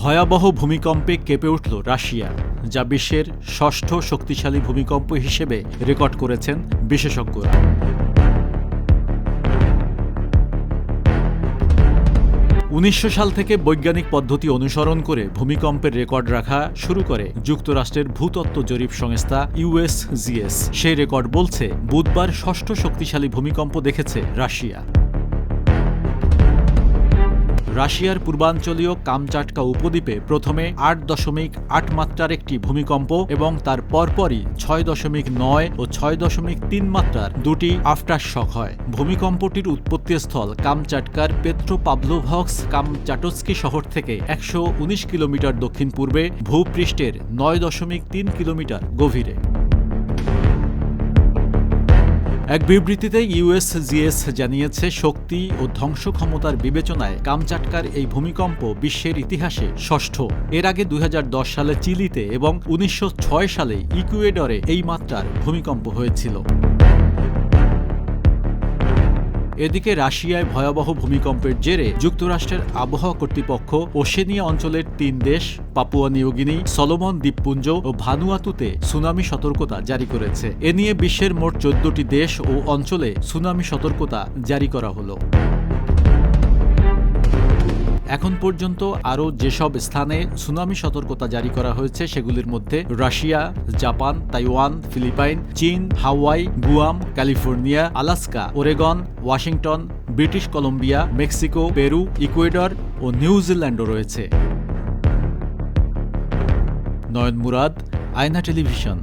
ভয়াবহ ভূমিকম্পে কেঁপে উঠল রাশিয়া, যা বিশ্বের ষষ্ঠ শক্তিশালী ভূমিকম্প হিসেবে রেকর্ড করেছেন বিশেষজ্ঞরা। উনিশশো সাল থেকে বৈজ্ঞানিক পদ্ধতি অনুসরণ করে ভূমিকম্পের রেকর্ড রাখা শুরু করে যুক্তরাষ্ট্রের ভূতত্ত্ব জরিপ সংস্থা ইউএসজিএস সেই রেকর্ড বলছে, বুধবার ষষ্ঠ শক্তিশালী ভূমিকম্প দেখেছে রাশিয়া। রাশিয়ার পূর্বাঞ্চলীয় কামচাটকা উপদ্বীপে প্রথমে আট দশমিক আট মাত্রার একটি ভূমিকম্প এবং তার পরপরই ছয় দশমিক নয় ও ছয় দশমিক তিন মাত্রার দুটি আফটার শক হয়। ভূমিকম্পটির উৎপত্তিস্থল কামচাটকার পেট্রোপাভলোভক্স কামচাটস্কি শহর থেকে একশো উনিশ কিলোমিটার দক্ষিণ পূর্বে, ভূপৃষ্ঠের নয় দশমিক তিন কিলোমিটার গভীরে। এক বিবৃতিতে ইউএসজিএস জানিয়েছে, শক্তি ও ধ্বংস ক্ষমতার বিবেচনায় কামচাটকার এই ভূমিকম্প বিশ্বের ইতিহাসে ষষ্ঠ। এর আগে দু হাজার দশ সালে চিলিতে এবং উনিশশো ছয় সালে ইকুয়েডরে এই মাত্রার ভূমিকম্প হয়েছিল। এদিকে রাশিয়ায় ভয়াবহ ভূমিকম্পের জেরে যুক্তরাষ্ট্রের আবহাওয়া কর্তৃপক্ষ ওশেনিয়া অঞ্চলের তিন দেশ, পাপুয়া নিউগিনি সলোমন দ্বীপপুঞ্জ ও ভানুয়াতুতে সুনামি সতর্কতা জারি করেছে। এ নিয়ে বিশ্বের মোট চোদ্দটি দেশ ও অঞ্চলে সুনামি সতর্কতা জারি করা হলো। এখন পর্যন্ত আরও যেসব স্থানে সুনামি সতর্কতা জারি করা হয়েছে, সেগুলির মধ্যে রাশিয়া, জাপান, তাইওয়ান, ফিলিপাইন, চীন, Hawaii, Guam, California, Alaska, Oregon, Washington, British Columbia, Mexico, Peru, Ecuador ও নিউজিল্যান্ডও রয়েছে। নয়ন মুরাদ আয়না টেলিভিশন।